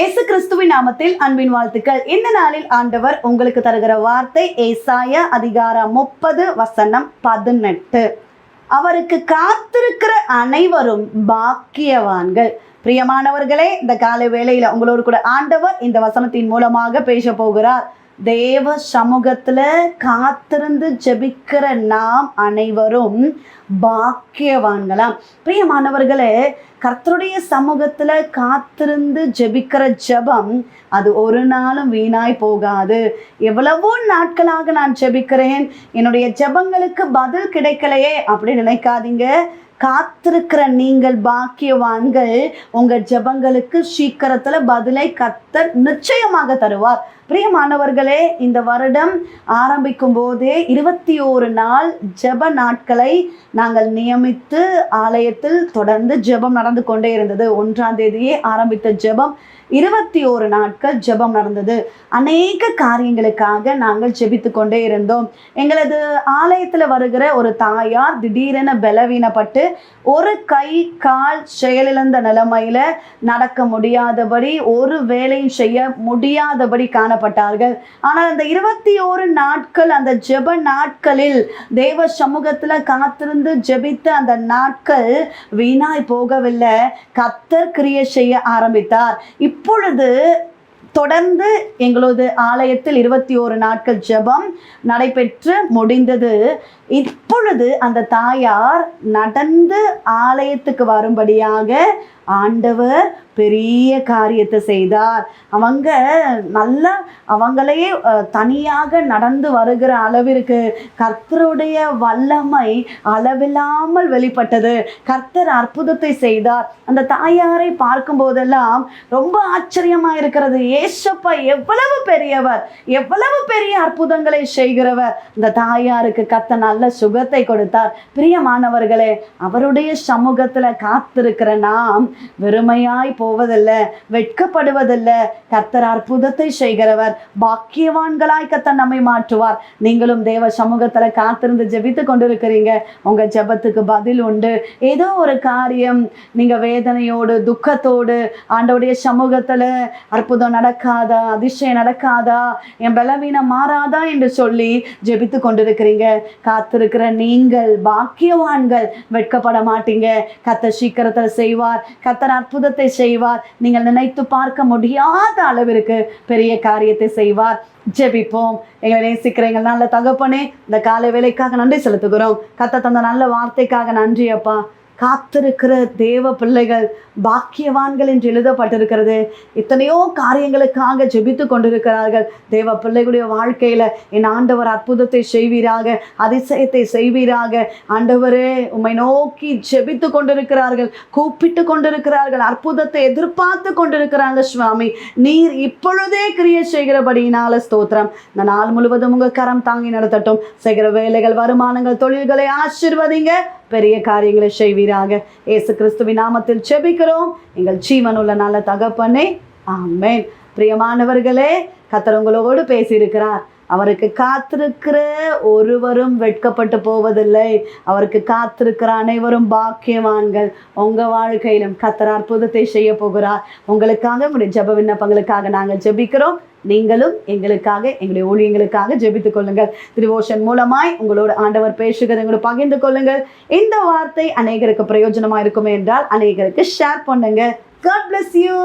இயேசு கிறிஸ்துவின் நாமத்தில் அன்பின் வாழ்த்துக்கள். இந்த நாளில் ஆண்டவர் உங்களுக்கு தருகிற வார்த்தை ஏசாய அதிகாரம் முப்பது வசனம் பதினெட்டு. அவருக்கு காத்திருக்கிற அனைவரும் பாக்கியவான்கள். பிரியமானவர்களே இந்த காலை வேளையில உங்களோடு கூட ஆண்டவர் இந்த வசனத்தின் மூலமாக பேச போகிறார். தேவ சமூகத்துல காத்திருந்து ஜெபிக்கிற நாம் அனைவரும் பாக்கியவான்களாம் பிரியமானவர்களே கர்த்தருடைய சமூகத்துல காத்திருந்து ஜெபிக்கிற ஜெபம் அது ஒரு நாளும் வீணாய் போகாது. எவ்வளவோ நாட்களாக நான் ஜெபிக்கிறேன் என்னுடைய ஜெபங்களுக்கு பதில் கிடைக்கலையே அப்படி நினைக்காதீங்க. காத்திருக்கிற நீங்கள் பாக்கியவான்கள் உங்க ஜெபங்களுக்கு சீக்கிரத்துல பதிலை கத்தர் நிச்சயமாக தருவார். பிரியமானவர்களே இந்த வருடம் ஆரம்பிக்கும் போதே இருபத்தி ஓரு நாள் ஜெப நாட்களை நாங்கள் நியமித்து ஆலயத்தில் தொடர்ந்து ஜெபம் நடந்து கொண்டே இருந்தது. ஒன்றாம் தேதியே ஆரம்பித்த ஜெபம் இருபத்தி ஓரு நாட்கள் ஜெபம் நடந்தது. அநேக காரியங்களுக்காக நாங்கள் ஜெபித்து கொண்டே இருந்தோம். எங்களது ஆலயத்தில் வருகிற ஒரு தாயார் திடீரென பலவீனப்பட்டு ஒரு கை கால் செயலிழந்த நிலைமையில நடக்க முடியாதபடி ஒரு வேலையும் செய்ய முடியாதபடி காணப்பட்டார்கள். ஆனால் அந்த இருபத்தி ஓரு நாட்கள் அந்த ஜெப நாட்களில் தேவ சமூகத்தில் காத்திருந்து ஜெபித்த அந்த நாட்கள் வீணாய் போகவில்லை. கத்தர் கிரியை செய்ய ஆரம்பித்தார். இப்பொழுது தொடர்ந்து எங்களது ஆலயத்தில் இருபத்தி ஓரு நாட்கள் ஜெபம் நடைபெற்று முடிந்தது. அப்பொழுது அந்த தாயார் நடந்து ஆலயத்துக்கு வரும்படியாக ஆண்டவர் பெரிய காரியத்தை செய்தார். அவங்க நல்ல அவங்களையே தனியாக நடந்து வருகிற அளவிற்கு கர்த்தருடைய வல்லமை அளவில்லாமல் வெளிப்பட்டது. கர்த்தர் அற்புதத்தை செய்தார். அந்த தாயாரை பார்க்கும் போதெல்லாம் ரொம்ப ஆச்சரியமா இருக்கிறது. ஏசப்பா எவ்வளவு பெரியவர் எவ்வளவு பெரிய அற்புதங்களை செய்கிறவர். அந்த தாயாருக்கு கத்த நல்ல சுகத்தை கொடுத்தார். பிரியமானவர்களே அவருடைய சமூகத்துல காத்திருக்கிற நாம் வெறுமையாய் போவதில்லை வெட்கப்படுவதில்லை. கர்த்தர் அற்புதத்தை செய்கிறவர் பாக்கியவான்களாய் கத்தர் நம்மை மாற்றுவார். நீங்களும் தேவ சமூகத்துல காத்திருந்து ஜெபித்து கொண்டிருக்கிறீங்க. உங்க ஜெபத்துக்கு பதில் உண்டு. ஏதோ ஒரு காரியம் நீங்க வேதனையோடு துக்கத்தோடு ஆண்டவுடைய சமூகத்துல அற்புதம் நடக்காதா அதிசயம் நடக்காதா என் பலவீனம் மாறாதா என்று சொல்லி ஜெபித்து கொண்டிருக்கிறீங்க. காத்திருக்கிற நீங்கள் பாக்கியவான்கள். வெட்கப்பட மாட்டீங்க. கத்த சீக்கிரத்தில் செய்வார். கத்தர் அற்புதத்தை செய்வார். நீங்கள் நினைத்து பார்க்க முடியாத அளவிற்கு பெரிய காரியத்தை செய்வார். ஜெபிப்போம். எங்களை நேசிக்கிற எங்கள் நல்ல தகப்பனே இந்த காலை வேலைக்காக நன்றி செலுத்துகிறோம். கத்த தந்த நல்ல வார்த்தைக்காக நன்றி அப்பா. காத்திருக்கிற தேவ பிள்ளைகள் பாக்கியவான்கள் என்று எழுதப்பட்டிருக்கிறது. எத்தனையோ காரியங்களுக்காக ஜெபித்து கொண்டிருக்கிறார்கள். தேவ பிள்ளைகளுடைய வாழ்க்கையில் என் ஆண்டவர் அற்புதத்தை செய்வீராக அதிசயத்தை செய்வீராக. ஆண்டவரே உம்மை நோக்கி ஜெபித்து கொண்டிருக்கிறார்கள் கூப்பிட்டு கொண்டிருக்கிறார்கள் அற்புதத்தை எதிர்பார்த்து கொண்டிருக்கிறாங்க சுவாமி. நீர் இப்பொழுதே கிரியை செய்கிறபடியினால ஸ்தோத்திரம். இந்த நாள் முழுவதும் உங்கள் கரம் தாங்கி நடத்தட்டும். செய்கிற வேலைகள் வருமானங்கள் தொழில்களை ஆசிர்வதிங்க. பெரிய காரியங்களை செய்வீராக. ஏசு கிறிஸ்துவின் நாமத்தில் செபிக்கிறோம் எங்கள் ஜீவனுள்ள நல்ல தகப்பனே. ஆமேன். பிரியமானவர்களே கத்தர் உங்களோடு பேசியிருக்கிறார். அவருக்கு காத்திருக்கிற ஒருவரும் வெட்கப்பட்டு போவதில்லை. அவருக்கு காத்திருக்கிற அனைவரும் பாக்கியவான்கள். உங்க வாழ்க்கையிலும் கத்தர் அற்புதத்தை செய்ய போகிறார். உங்களுக்காக உங்களுடைய ஜெப விண்ணப்பங்களுக்காக நாங்கள் ஜெபிக்கிறோம். நீங்களும் எங்களுக்காக எங்களுடைய ஊழியங்களுக்காக ஜெபித்துக் கொள்ளுங்கள். திரிவோஷன் மூலமாய் உங்களோட ஆண்டவர் பேசுகிறதை எங்களோட பகிர்ந்து கொள்ளுங்கள். இந்த வார்த்தை அநேகருக்கு பிரயோஜனமாக இருக்குமே என்றால் அநேகருக்கு ஷேர் பண்ணுங்க. God bless you